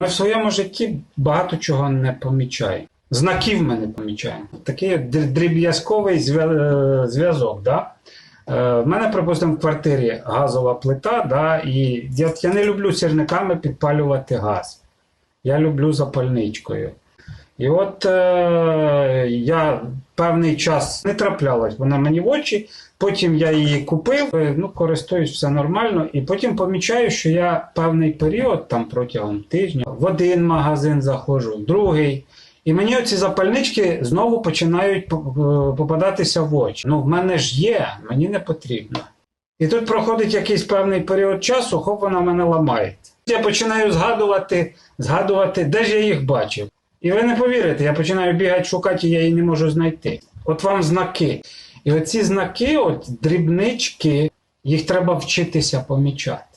Ми в своєму житті багато чого не помічаємо. Знаків ми не помічаємо. Такий дріб'язковий е, зв'язок. Да? Е, В мене, припустимо, в квартирі газова плита, да, і я, я не люблю сірниками підпалювати газ. Я люблю запальничкою. І от е, я певний час не траплялась вона мені в очі, потім я її купив, е, ну, користуюсь все нормально, і потім помічаю, що я певний період, там протягом тижня, в один магазин заходжу, в другий. І мені оці запальнички знову починають е, попадатися в очі. Ну, в мене ж є, мені не потрібно. І тут проходить якийсь певний період часу, хоп, вона мене ламається. Я починаю згадувати, згадувати, де ж я їх бачив. І ви не повірите, я починаю бігати, шукати, і я її не можу знайти. От вам знаки. І оці знаки, от дрібнички, їх треба вчитися помічати.